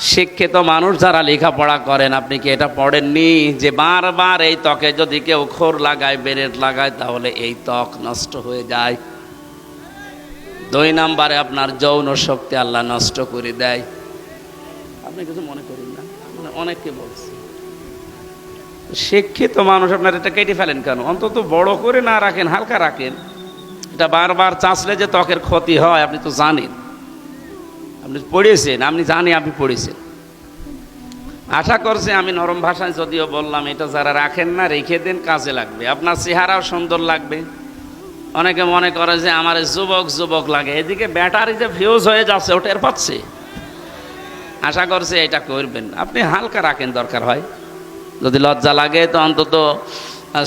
শিক্ষিত মানুষ যারা লেখাপড়া করেন, আপনি কি এটা পড়েননি? যে বারবার এই ত্বকে যদি কেউ খোর লাগায়, বেরেট লাগায়, তাহলে এই ত্বক নষ্ট হয়ে যায়। দুই নাম্বারে আপনার যৌন শক্তি আল্লাহ নষ্ট করে দেয়। আপনি কিছু মনে করেন না? মানে অনেককে বলছি। শিক্ষিত মানুষ আপনার এটা কেটে ফেলেন কেন? অন্তত বড় করে না রাখেন, হালকা রাখেন। এটা বারবার চাষলে যে ত্বকের ক্ষতি হয়, আপনি তো জানেন। আপনি পড়েছেন, আপনি জানি আপনি পড়েছেন। আশা করছে আমি নরম ভাষায় যদিও বললাম, এটা যারা রাখেন না, রেখে দেন, কাজে লাগবে। আপনার চেহারাও সুন্দর লাগবে। অনেকে মনে করে যে আমার যুবক যুবক লাগে। এদিকে ব্যাটারি যে ফিউজ হয়ে যাচ্ছে, ওটা এর পাচ্ছে। আশা করছি এটা করবেন আপনি হালকা রাখেন, দরকার হয়। যদি লজ্জা লাগে, তো অন্তত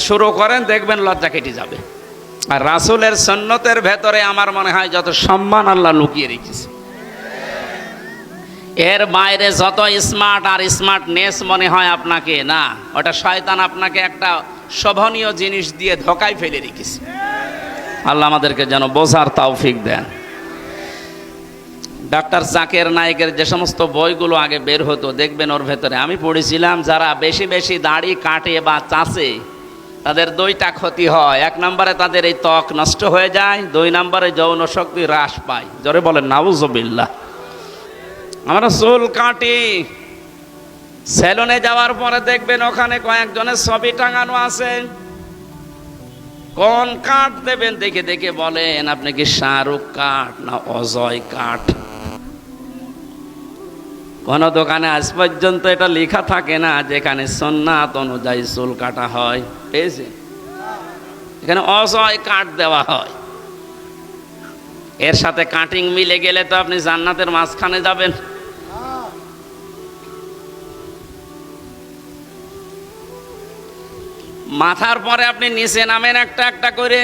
শুরু করেন, দেখবেন লজ্জা কেটে যাবে। আর রাসুলের সন্ন্যতের ভেতরে আমার মনে হয় যত সম্মান আল্লাহ লুকিয়ে রেখেছে। এর বাইরে যত স্মার্ট আর স্মার্টনেস মনে হয় আপনাকে, না, ওটা শয়তান আপনাকে একটা শোভনীয় জিনিস দিয়ে ধোকায় ফেলে রেখেছে। আল্লাহ আমাদেরকে যেন বোঝার তৌফিক দেন। ডাক্তার জাকের নায়কের যে সমস্ত বইগুলো আগে বের হতো, দেখবেন ওর ভেতরে। আমি পড়েছিলাম, যারা বেশি বেশি দাড়ি কাটে বা চাষে তাদের দুইটা ক্ষতি হয়। এক নম্বরে তাদের এই ত্বক নষ্ট হয়ে যায়, দুই নম্বরে যৌন শক্তি হ্রাস পায়। জোরে বলেন নাউজবিল্লা আমরা চুল কাটি। সেলুনে যাওয়ার পরে দেখবেন ওখানে কয়েকজনের ছবি টাঙানো আছে। কোন কাঠ দেবেন? দেখে দেখে বলেন, আপনি কি শাহরুখ কাঠ না অজয় কাঠ? কোন দোকানে আজ পর্যন্ত এটা লেখা থাকে না, যেখানে সন্ন্যাত অনুযায়ী চুল কাটা হয়। পেয়েছে এখানে অজয় কাঠ দেওয়া হয়। এর সাথে কাটিং মিলে গেলে তো আপনি জান্নাতের মাঝখানে যাবেন। মাথার পরে আপনি নিচে নামেন একটা একটা করে।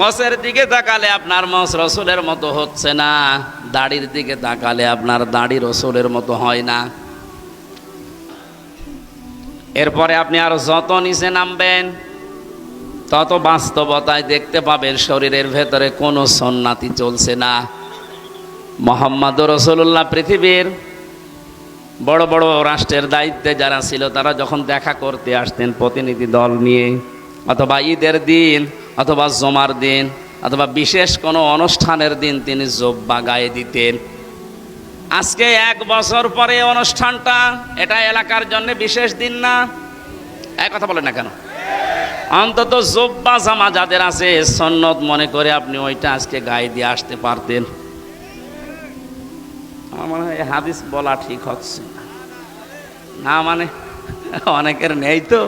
মসের দিকে তাকালে আপনার মস রসুলের মতো হচ্ছে না। দাড়ির দিকে তাকালে আপনার দাড়ি রসুলের মতো হয় না। এরপরে আপনি আরও যত নিচে নামবেন তত বাস্তবতায় দেখতে পাবেন শরীরের ভেতরে কোনো সন্ন্যাতি চলছে না। মোহাম্মদ রসুল্লাহ পৃথিবীর বড় বড় রাষ্ট্রের দায়িত্বে যারা ছিল, তারা যখন দেখা করতে আসতেন প্রতিনিধি দল নিয়ে, অথবা ঈদের দিন, অথবা জমার দিন, অথবা বিশেষ কোনো অনুষ্ঠানের দিন তিনি জব্বা গায়ে দিতেন। আজকে এক বছর পরে অনুষ্ঠানটা, এটা এলাকার জন্য বিশেষ দিন না? এক কথা বলেন না কেন? অন্তত জব্বা জামা যাদের আছে সন্নত মনে করে আপনি ওইটা আজকে গায়ে দিয়ে আসতে পারতেন আমার মনে হয় হাদিস বলা ঠিক হচ্ছে। না মানে অনেকের নেই তো